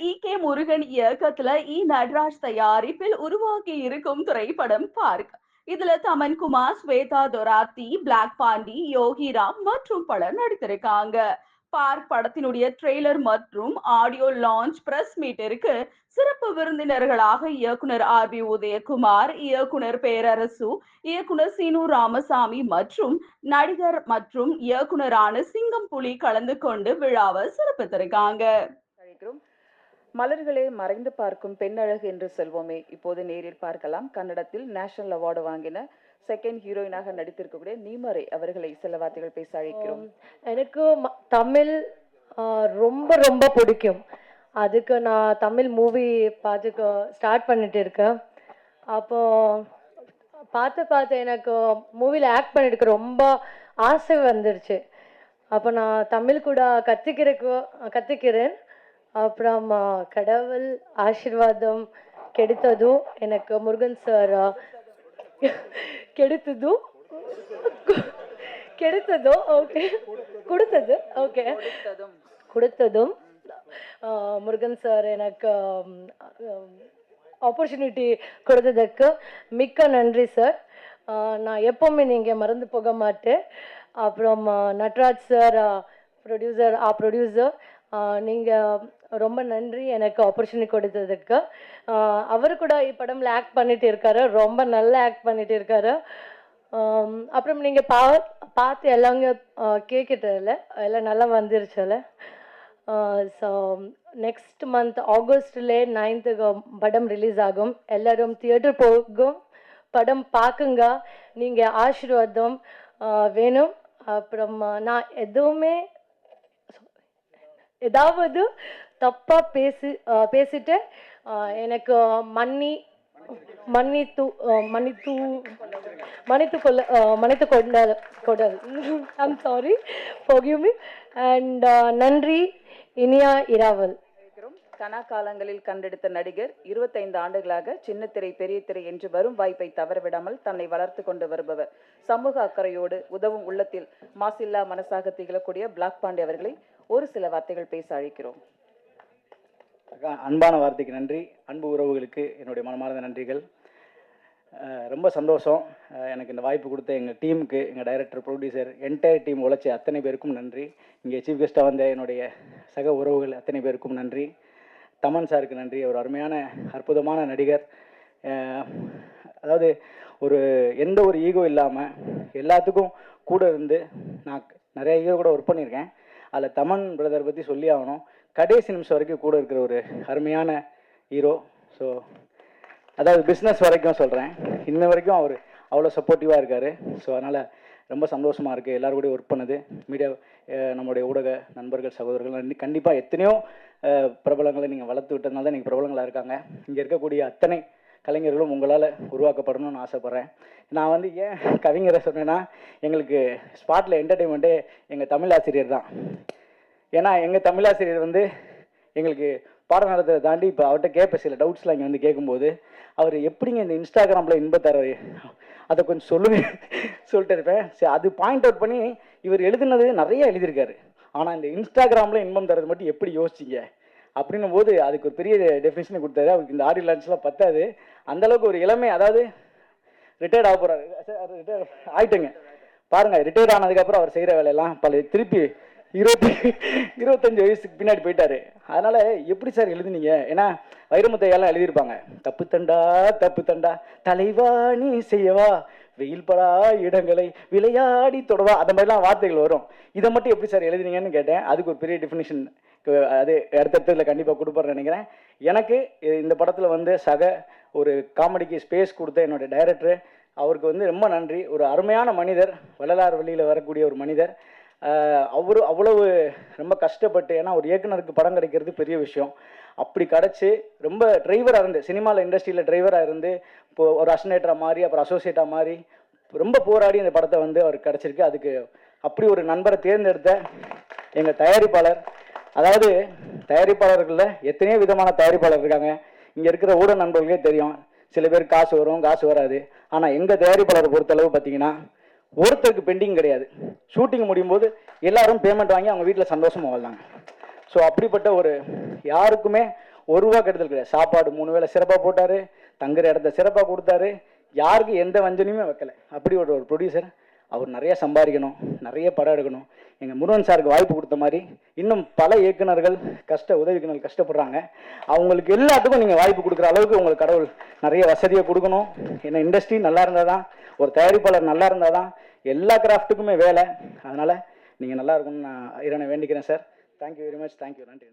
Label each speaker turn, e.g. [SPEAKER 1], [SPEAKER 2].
[SPEAKER 1] இ. K. Murugan இயக்கத்துல இ. நடராஜ் தயாரிப்பில் உருவாக்கி இருக்கும் திரைப்படம் பார்க் இதுல தமன்குமார் ஸ்வேதா தொராத்தி பிளாக் பாண்டி யோகிராம் மற்றும் பலர் நடித்திருக்காங்க. பார்க் படத்தினுடைய ட்ரெய்லர் மற்றும் ஆடியோ லான்ச் பிரஸ் மீட்டிற்கு சிறப்பு விருந்தினர்களாக இயக்குனர் ஆர். பி. உதயகுமார் இயக்குனர் பேரரசு இயக்குனர் சீனு ராமசாமி மற்றும் நடிகர் மற்றும் இயக்குனரான சிங்கம் புலி கலந்து கொண்டு விழாவை சிறப்பித்திருக்காங்க.
[SPEAKER 2] மலர்களே மறைந்து பார்க்கும் பெண்ணழகு என்று செல்வோமே. இப்போது நேரில் பார்க்கலாம். கன்னடத்தில் நேஷனல் அவார்டு வாங்கின செகண்ட் ஹீரோயினாக நடித்திருக்கக்கூடிய நீமரை அவர்களை சில வார்த்தைகள் பேச அழைக்கிறோம்.
[SPEAKER 3] எனக்கு ம- தமிழ் ரொம்ப ரொம்ப பிடிக்கும். அதுக்கு நான் தமிழ் மூவி பார்த்துக்க ஸ்டார்ட் பண்ணிட்டு இருக்கேன். அப்போ பார்த்து பார்த்து எனக்கு மூவியில் ஆக்ட் பண்ணிட்டு ரொம்ப ஆசை வந்துடுச்சு அப்போ நான் தமிழ் கூட கற்றுக்கிறக்கு கற்றுக்கிறேன் அப்புறம் கடவுள் ஆசிர்வாதம் கிடைத்ததும் எனக்கு முருகன் சார் கெடுத்ததும் கெடுத்ததும் ஓகே கொடுத்தது ஓகே கொடுத்ததும் முருகன் சார் எனக்கு ஆப்பர்ச்சுனிட்டி கொடுத்ததுக்கு மிக்க நன்றி சார் நான் எப்போவுமே நீங்கள் மறந்து போக மாட்டேன். அப்புறம் நட்ராஜ் சார் ப்ரொடியூசர் ஆ ப்ரொடியூசர் நீங்கள் ரொம்ப நன்றி எனக்கு ஆப்பர்ச்சுனிட்டி கொடுத்ததுக்கு. அவர் கூட இப்படம்ல ஆக்ட் பண்ணிட்டு இருக்காரு. ரொம்ப நல்லா ஆக்ட் பண்ணிட்டு இருக்காரு. அப்புறம் நீங்கள் பா பார்த்து எல்லாங்க கேட்கிட்டல எல்லாம் நல்லா வந்துருச்சுல. ஸோ நெக்ஸ்ட் மந்த் ஆகஸ்ட்லே நைன்த்துக்கு படம் ரிலீஸ் ஆகும். எல்லோரும் தியேட்டர் போகும். படம் பார்க்குங்க. நீங்கள் ஆசீர்வாதம் வேணும். அப்புறம் நான் எதுவுமே ஏதாவது தப்பாக பேசி பேசிட்டு எனக்கு மன்னி மன்னித்து மன்னித்து மன்னித்து கொள்ள மன்னித்து கொண்டால் கொடல் ஐம் சாரி forgive அண்ட் நன்றி இனியா இராவல்.
[SPEAKER 2] கனா காலங்களில் கண்டெடுத்த நடிகர் இருபத்தைந்து ஆண்டுகளாக சின்ன திரை பெரிய திரை என்று வரும் வாய்ப்பை தவறவிடாமல் தன்னை வளர்த்து கொண்டு வருபவர். சமூக அக்கறையோடு உதவும் உள்ளத்தில் மாசில்லா மனசாக திகழக்கூடிய பிளாக் பாண்டே அவர்களை ஒரு சில வார்த்தைகள் பேச அழைக்கிறோம்.
[SPEAKER 4] அன்பான வார்த்தைக்கு நன்றி. அன்பு உறவுகளுக்கு என்னுடைய மனமார்ந்த நன்றிகள். ரொம்ப சந்தோஷம். எனக்கு இந்த வாய்ப்பு கொடுத்த எங்கள் டீமுக்கு எங்கள் டைரக்டர் ப்ரொடியூசர் என்டையர் டீம் உழைச்ச அத்தனை பேருக்கும் நன்றி. இங்கே சீஃப் கெஸ்ட்டாக வந்த என்னுடைய சக உறவுகள் அத்தனை பேருக்கும் நன்றி. தமன் சாருக்கு நன்றி. ஒரு அருமையான அற்புதமான நடிகர். அதாவது ஒரு எந்த ஒரு ஈகோ இல்லாமல் எல்லாத்துக்கும் கூட இருந்து நான் நிறைய ஈகோ கூட ஒர்க் பண்ணியிருக்கேன். அதில் தமன் பிரதர் பற்றி சொல்லி ஆகணும். கடைசி நிமிஷம் வரைக்கும் கூட இருக்கிற ஒரு அருமையான ஹீரோ ஸோ அதாவது பிஸ்னஸ் வரைக்கும் சொல்கிறேன் இன்ன வரைக்கும் அவர் அவ்வளோ சப்போர்ட்டிவாக இருக்கார். ஸோ அதனால் ரொம்ப சந்தோஷமாக இருக்குது எல்லோரும் கூட ஒர்க் பண்ணுது. மீடியா நம்முடைய ஊடக நண்பர்கள் சகோதரர்கள் கண்டிப்பாக எத்தனையோ பிரபலங்களை நீங்கள் வளர்த்து விட்டதுனால தான் நீங்கள் பிரபலங்களாக இருக்காங்க. இங்கே இருக்கக்கூடிய அத்தனை கலைஞர்களும் உங்களால் உருவாக்கப்படணும்னு ஆசைப்பட்றேன். நான் வந்து ஏன் கவிஞரை சொன்னேன்னா எங்களுக்கு ஸ்பாட்டில் என்டர்டெயின்மெண்ட்டே எங்கள் தமிழ் ஆசிரியர் தான். ஏன்னா எங்கள் தமிழாசிரியர் வந்து எங்களுக்கு பாடம் நடத்துறதை தாண்டி இப்போ அவர்கிட்ட கேட்பேன் சில டவுட்ஸ்லாம் இங்கே வந்து கேட்கும்போது அவர் எப்படிங்க இந்த இன்ஸ்டாகிராமில் இன்பம் அதை கொஞ்சம் சொல்லுங்க சொல்லிட்டு இருப்பேன். சரி அது பாயிண்ட் அவுட் பண்ணி இவர் எழுதுனது நிறைய எழுதியிருக்காரு. ஆனால் இந்த இன்ஸ்டாகிராமில் இன்பம் தரது மட்டும் எப்படி யோசிச்சிங்க? அப்படின்னும் போது அதுக்கு ஒரு பெரிய டெஃபினேஷனை கொடுத்தாரு. அவருக்கு இந்த ஆடியோ லான்ச்லாம் பத்தாது. அந்த அளவுக்கு ஒரு இளமை அதாவது ரிட்டையர்ட் ஆக போகிறாரு ரிட்டையர் ஆயிட்டுங்க. பாருங்க ரிட்டையர் ஆனதுக்கப்புறம் அவர் செய்கிற வேலையெல்லாம் பல திருப்பி இருபத்தி இருபத்தஞ்சு வயசுக்கு பின்னாடி போயிட்டாரு. அதனால எப்படி சார் எழுதுனீங்க? ஏன்னா வைரமுத்தையெல்லாம் எழுதியிருப்பாங்க. தப்பு தண்டா தப்பு தண்டா தலைவா நீ செய்யவா வெயில் படா இடங்களை விளையாடி தொடவா அந்த மாதிரிலாம் வார்த்தைகள் வரும். இதை மட்டும் எப்படி சார் எழுதுனீங்கன்னு கேட்டேன். அதுக்கு ஒரு பெரிய டெஃபினிஷன் அது அடுத்தடுத்துல கண்டிப்பாக கொடுப்பேன்னு நினைக்கிறேன். எனக்கு இந்த படத்தில் வந்து சக ஒரு காமெடிக்கு ஸ்பேஸ் கொடுத்த என்னோட டைரக்டர் அவருக்கு வந்து ரொம்ப நன்றி. ஒரு அருமையான மனிதர் வள்ளலார் வழியில் வரக்கூடிய ஒரு மனிதர். அவரு அவ்வளவு ரொம்ப கஷ்டப்பட்டு ஏன்னா ஒரு இயக்குனருக்கு படம் கிடைக்கிறது பெரிய விஷயம். அப்படி கிடச்சி ரொம்ப டிரைவராக இருந்து சினிமாவில் இண்டஸ்ட்ரியில் டிரைவராக இருந்து இப்போ ஒரு அசனேட்டராக மாறி அப்புறம் அசோசியேட்டாக மாறி ரொம்ப போராடி இந்த படத்தை வந்து அவர் கிடச்சிருக்கு. அதுக்கு அப்படி ஒரு நண்பரை தேர்ந்தெடுத்த எங்கள் தயாரிப்பாளர். அதாவது தயாரிப்பாளர்களில் எத்தனையோ விதமான தயாரிப்பாளர் இருக்காங்க. இங்கே இருக்கிற ஊடக நண்பர்களுக்கே தெரியும். சில பேர் காசு வரும் காசு வராது. ஆனால் எங்கள் தயாரிப்பாளரை பொறுத்தளவு பார்த்தீங்கன்னா ஒருத்தருக்கு பெண்டிங் கிடையாது. ஷூட்டிங் முடியும் போது எல்லாரும் பேமெண்ட் வாங்கி அவங்க வீட்டில் சந்தோஷமாக வாழ்ந்தாங்க. ஸோ அப்படிப்பட்ட ஒரு யாருக்குமே ஒரு ரூபா கெடுதல் கிடையாது. சாப்பாடு மூணு வேளை சிறப்பாக போட்டார் தங்குற இடத்த சிறப்பாக கொடுத்தாரு. யாருக்கு எந்த வஞ்சனையுமே வைக்கல. அப்படி ஒரு ஒரு ப்ரொடியூசர் அவர் நிறைய சம்பாதிக்கணும் நிறைய படம் எடுக்கணும். எங்கள் முருகன் சாருக்கு வாய்ப்பு கொடுத்த மாதிரி இன்னும் பல இயக்குனர்கள் கஷ்ட உதவிக்குனர்கள் கஷ்டப்படுறாங்க. அவங்களுக்கு எல்லாத்துக்கும் நீங்கள் வாய்ப்பு கொடுக்குற அளவுக்கு உங்களுக்கு கடவுள் நிறைய வசதியை கொடுக்கணும். ஏன்னா இண்டஸ்ட்ரி நல்லா இருந்தால் தான் ஒரு தயாரிப்பாளர் நல்லா இருந்தால் தான் எல்லா கிராஃப்ட்டுக்குமே வேலை. அதனால் நீங்கள் நல்லா இருக்கணும்னு நான் இறைவனை வேண்டிக்கிறேன் sir thank you very much thank you நன்றி.